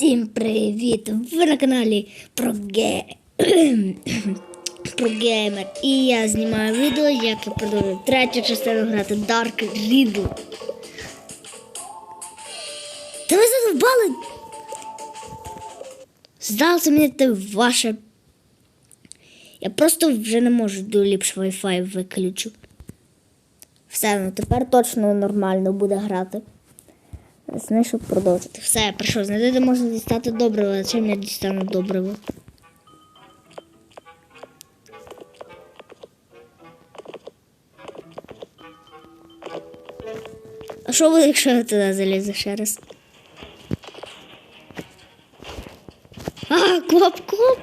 Всім привіт! Ви на каналі про ге... про геймер. І я знімаю відео, як я продовжую третю частину грати Dark Riddle. Та ви задовбали? Здалося мені це ваше. Я просто вже не можу до ліпше Wi-Fi виключу. Все, ну тепер точно нормально буде грати. Знайшов продовжити. Все, я прийшов. Знайти, де можна дістати добриво, а чим я дістану добриво. А що буде, якщо я туди залізу ще раз? А, коп, коп!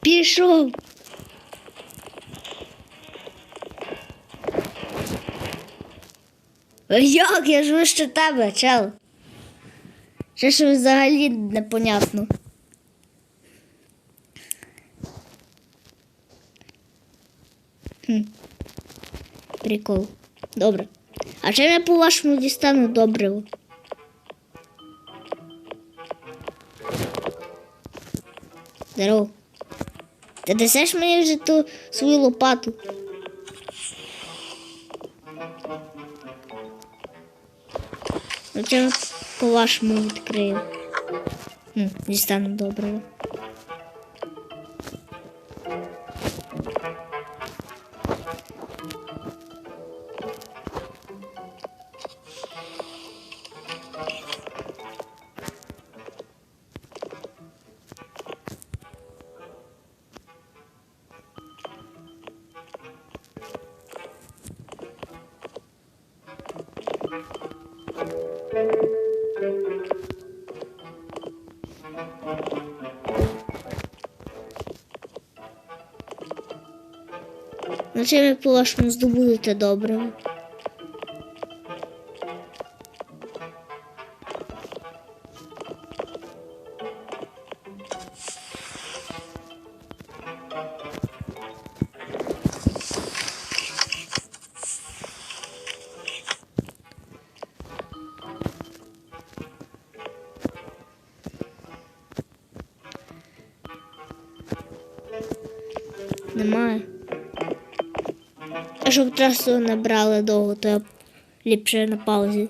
Пішов. Як я ж вище тебе, чел? Ще ж взагалі непонятно. Хм. Прикол. Добре. А чим я по-вашому дістану добриво? Здорово. Ти дасиш мені вже ту свою лопату? Ну, по-вашому відкрию. Хм, дістану доброго. Ну, чим по-вашому здобудете доброго? Немає. Щоб трасу не довго, то я ліпше на паузі.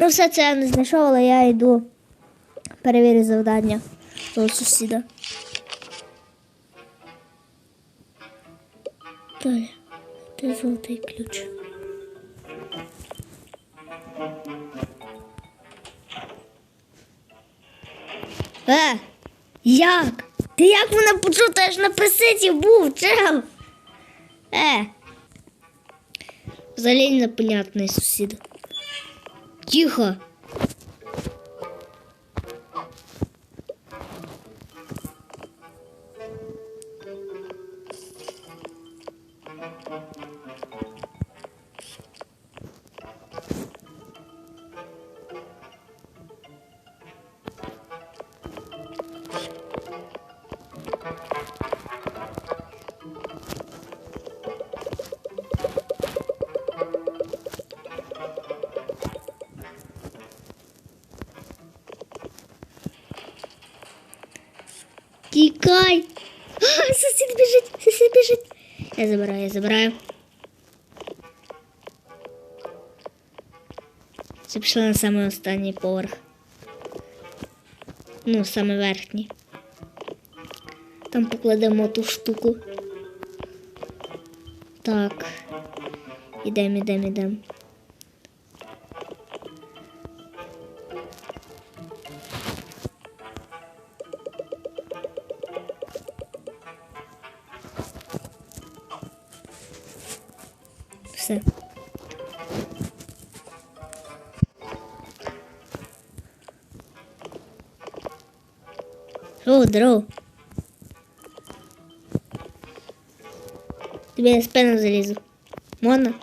Ну, все це я не знайшов, але я йду перевірю завдання того сусіда. Далі, де золотий ключ? Е, як? Ти як мене почув? Ти ж на преситі був, чел? Е. Взагалі непонятний сусід. Тихо. Сусід біжить, сусід біжить. Я забираю, я забираю. Це пішла на самий останній поверх. Ну, саме верхній. Там покладемо ту штуку. Так. Ідем, ідем, ідем. О, здорово. Тебе я спину залізу. Можна?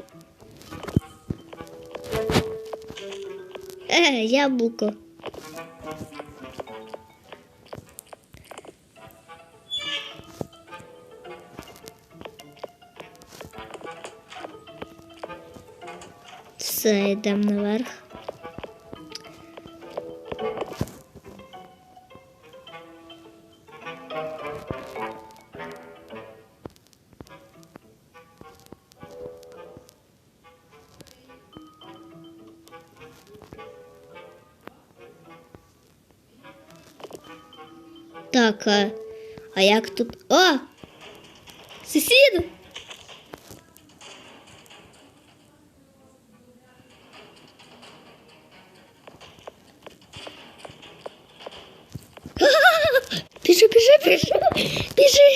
Е, яблуко. Все, йдемо наверх. Так, а, а як тут. О! Сусід! Біжи, біжи, біжи, біжи.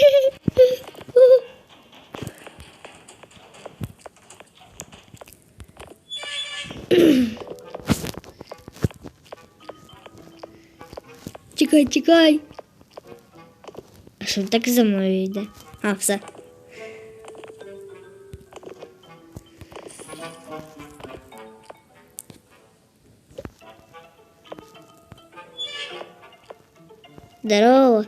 Тікай, тікай. Що так за мною йде? А, все. Здорово.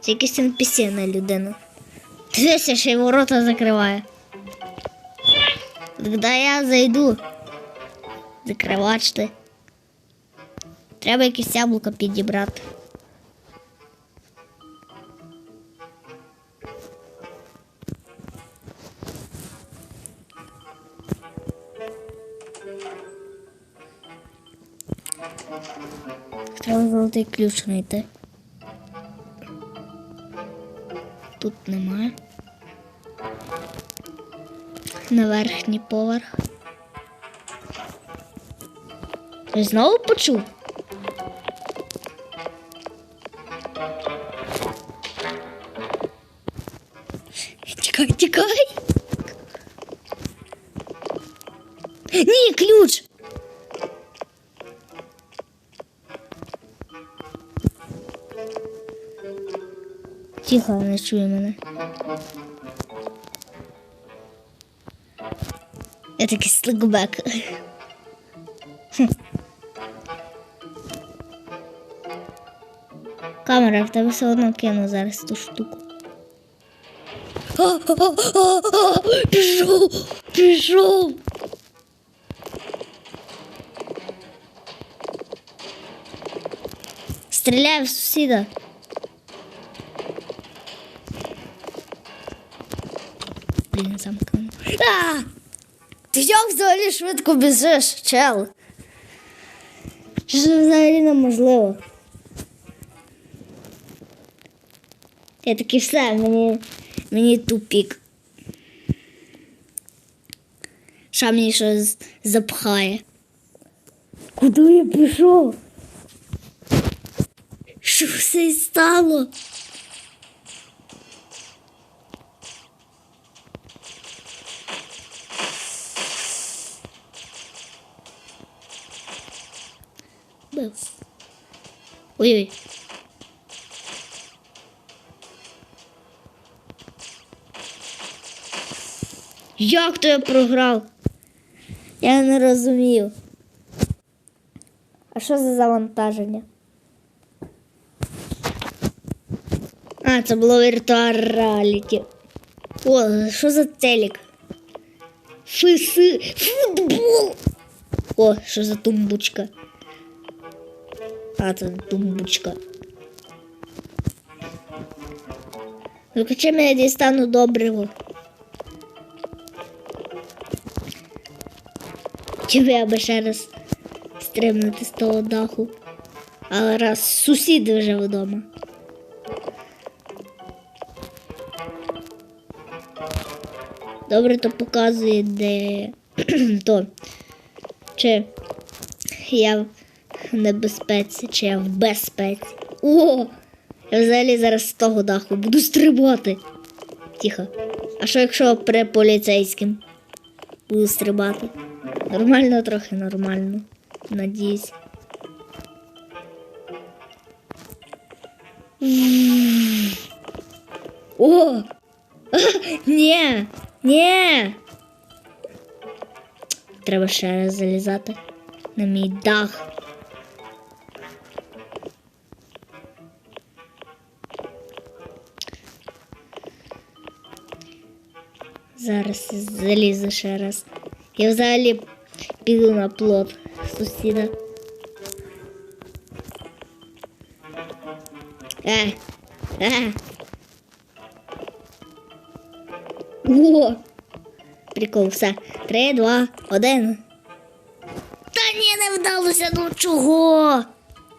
Це якийсь NPC на людину. Дивися, ще й ворота закриває. Когда я зайду. Закривач ти. Треба якесь яблуко підібрати. Треба золотий ключ знайти. Тут немає. На верхній поверх. Ти знову почув? Тихо, не чує мене. Я такий сликбек. Хм. Камера, в тебе все одно кину зараз ту штуку. А, а, а, а, Пішов! Пішов! Стріляй в сусіда. Блін, замкнув. А! Ти як взагалі швидко біжиш, чел? Що ж взагалі неможливо? Я такий все, мені, мені тупік. Що мені щось запхає? Куди я пішов? Що все стало? Бив. Ой-ой. Як то я програв? Я не розумію. А що за завантаження? А, це було Reality. О, що за телек? Фиси. Футбол. О, що за тумбочка? А, це тумбочка. Закачай мене дістану доброго. Хотів я би ще раз стрибнути з того даху. Але раз сусіди вже вдома. Добре, то показує, де то. Чи я небезпеці, чи я в безпеці. О! Я взагалі зараз з того даху буду стрибати. Тихо. А що якщо при поліцейським буду стрибати? Нормально, трохи нормально. Надіюсь. О! А, ні! Ні! Треба ще раз залізати на мій дах. Зараз залізу ще раз. Я взагалі піду на плот сусіда. Е, е. О! Прикол, все. Три, два, один. Та ні, не вдалося, ну чого?